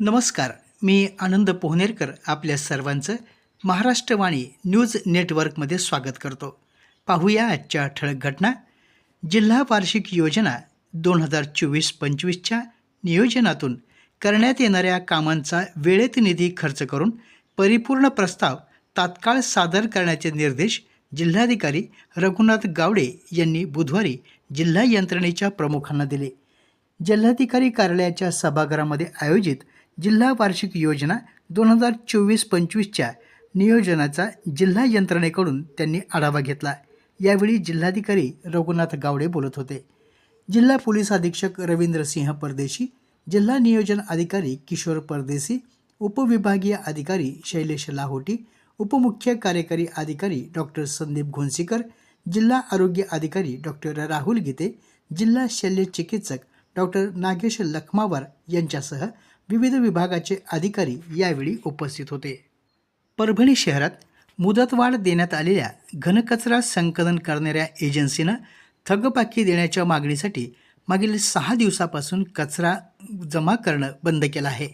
नमस्कार मी आनंद पोहनेरकर आपल्या सर्वांचं महाराष्ट्रवाणी न्यूज नेटवर्कमध्ये स्वागत करतो. पाहूया आजच्या ठळक घटना. जिल्हा वार्षिक योजना दोन हजार चोवीस पंचवीसच्या नियोजनातून करण्यात येणाऱ्या कामांचा वेळेत निधी खर्च करून परिपूर्ण प्रस्ताव तात्काळ सादर करण्याचे निर्देश जिल्हाधिकारी रघुनाथ गावडे यांनी बुधवारी जिल्हा यंत्रणेच्या प्रमुखांना दिले. जिल्हाधिकारी कार्यालयाच्या सभागृहामध्ये आयोजित जिल्हा वार्षिक योजना दोन हजार चोवीस पंचवीसच्या नियोजनाचा जिल्हा यंत्रणेकडून त्यांनी आढावा घेतला. यावेळी जिल्हाधिकारी रघुनाथ गावडे बोलत होते. जिल्हा पोलीस अधीक्षक रवींद्र सिंह परदेशी जिल्हा नियोजन अधिकारी किशोर परदेसी उपविभागीय अधिकारी शैलेश लाहोटी उपमुख्य कार्यकारी अधिकारी डॉक्टर संदीप घोणसीकर जिल्हा आरोग्य अधिकारी डॉक्टर राहुल गीते जिल्हा शल्य चिकित्सक डॉक्टर नागेश लखमावर यांच्यासह विविध विभागाचे अधिकारी यावेळी उपस्थित होते. परभणी शहरात मुदतवाढ देण्यात आलेल्या घनकचरा संकलन करणाऱ्या एजन्सीनं थकबाकी देण्याच्या मागणीसाठी मागील सहा दिवसापासून कचरा जमा करणं बंद केलं आहे.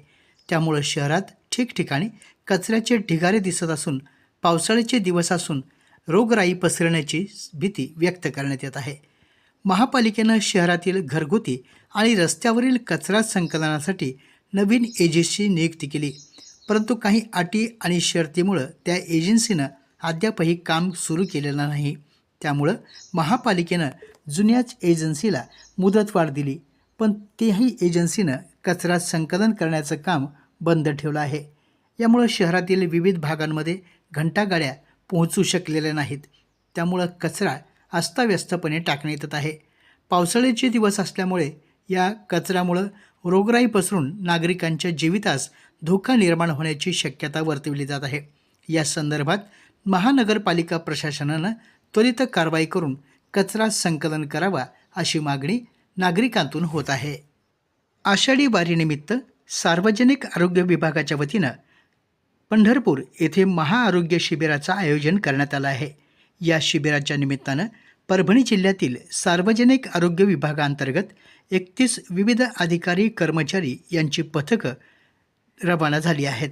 त्यामुळं शहरात ठिकठिकाणी कचऱ्याचे ढिगारे दिसत असून पावसाळ्याचे दिवस असून रोगराई पसरण्याची भीती व्यक्त करण्यात येत आहे. महापालिकेनं शहरातील घरगुती आणि रस्त्यावरील कचरा संकलनासाठी नवीन एजन्सी नियुक्ती केली. परंतु काही अटी आणि शर्तीमुळं त्या एजन्सीनं अद्यापही काम सुरू केलेलं नाही. त्यामुळं महापालिकेनं जुन्याच एजन्सीला मुदतवाढ दिली. पण तेही एजन्सीनं कचरा संकलन करण्याचं काम बंद ठेवलं आहे. यामुळं शहरातील विविध भागांमध्ये घंटागाड्या पोहोचू शकलेल्या नाहीत. त्यामुळं कचरा अस्ताव्यस्तपणे टाकण्यात येत आहे. पावसाळ्याचे दिवस असल्यामुळे या कचऱ्यामुळं रोगराई पसरून नागरिकांच्या जीवितास धोका निर्माण होण्याची शक्यता वर्तवली जात आहे. या संदर्भात महानगरपालिका प्रशासनानं त्वरित कारवाई करून कचरा संकलन करावा अशी मागणी नागरिकांतून होत आहे. आषाढी वारीनिमित्त सार्वजनिक आरोग्य विभागाच्या वतीनं पंढरपूर येथे महाआरोग्य शिबिराचं आयोजन करण्यात आलं आहे. या शिबिराच्या निमित्तानं परभणी जिल्ह्यातील सार्वजनिक आरोग्य विभागांतर्गत एकतीस विविध अधिकारी कर्मचारी यांची पथकं रवाना झाली आहेत.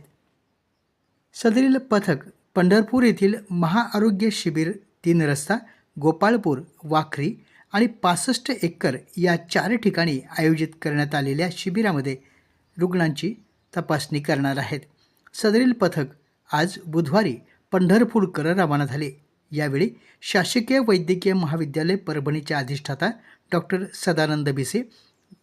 सदरील पथक पंढरपूर येथील महाआरोग्य शिबिर तीन रस्ता गोपाळपूर वाखरी आणि पासष्ट एकर या चार ठिकाणी आयोजित करण्यात आलेल्या शिबिरामध्ये रुग्णांची तपासणी करणार आहेत. सदरील पथक आज बुधवारी पंढरपूरकडे रवाना झाले. यावेळी शासकीय वैद्यकीय महाविद्यालय परभणीच्या अधिष्ठाता डॉक्टर सदानंद बिसे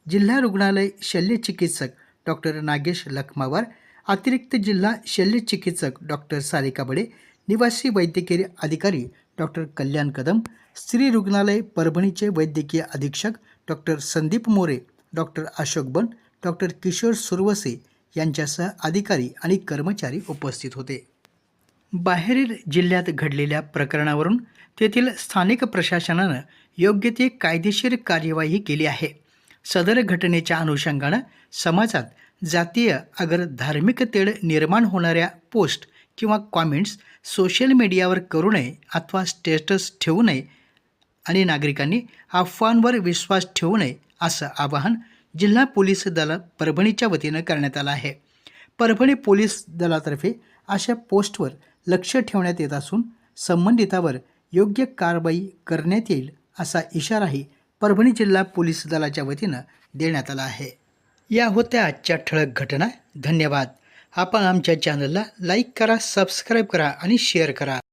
जिल्हा रुग्णालय शल्यचिकित्सक डॉक्टर नागेश लखमावार अतिरिक्त जिल्हा शल्यचिकित्सक डॉक्टर सारिका बडे निवासी वैद्यकीय अधिकारी डॉक्टर कल्याण कदम स्त्री रुग्णालय परभणीचे वैद्यकीय अधीक्षक doctor Sandeep More doctor Ashok Ban doctor Kishor Survase यांच्यासह अधिकारी आणि कर्मचारी उपस्थित होते. बाहेरील जिल्ह्यात घडलेल्या प्रकरणावरून तेथील स्थानिक प्रशासनानं योग्य ती कायदेशीर कार्यवाही केली आहे. सदर घटनेच्या अनुषंगानं समाजात जातीय अगर धार्मिक तेढ निर्माण होणाऱ्या पोस्ट किंवा कॉमेंट्स सोशल मीडियावर करू नये अथवा स्टेटस ठेवू नये आणि नागरिकांनी अफवांवर विश्वास ठेवू नये असं आवाहन जिल्हा पोलीस दल परभणीच्या वतीनं करण्यात आलं आहे. परभणी पोलीस दलातर्फे अशा पोस्टवर लक्ष ठेवण्यात येत असून संबंधितावर योग्य कारवाई करण्यात येईल असा इशाराही परभणी जिल्हा पोलीस दलाच्या वतीनं देण्यात आला आहे. या होत्या आजच्या ठळक घटना. धन्यवाद. आपण आमच्या चॅनलला लाईक करा सबस्क्राईब करा आणि शेअर करा.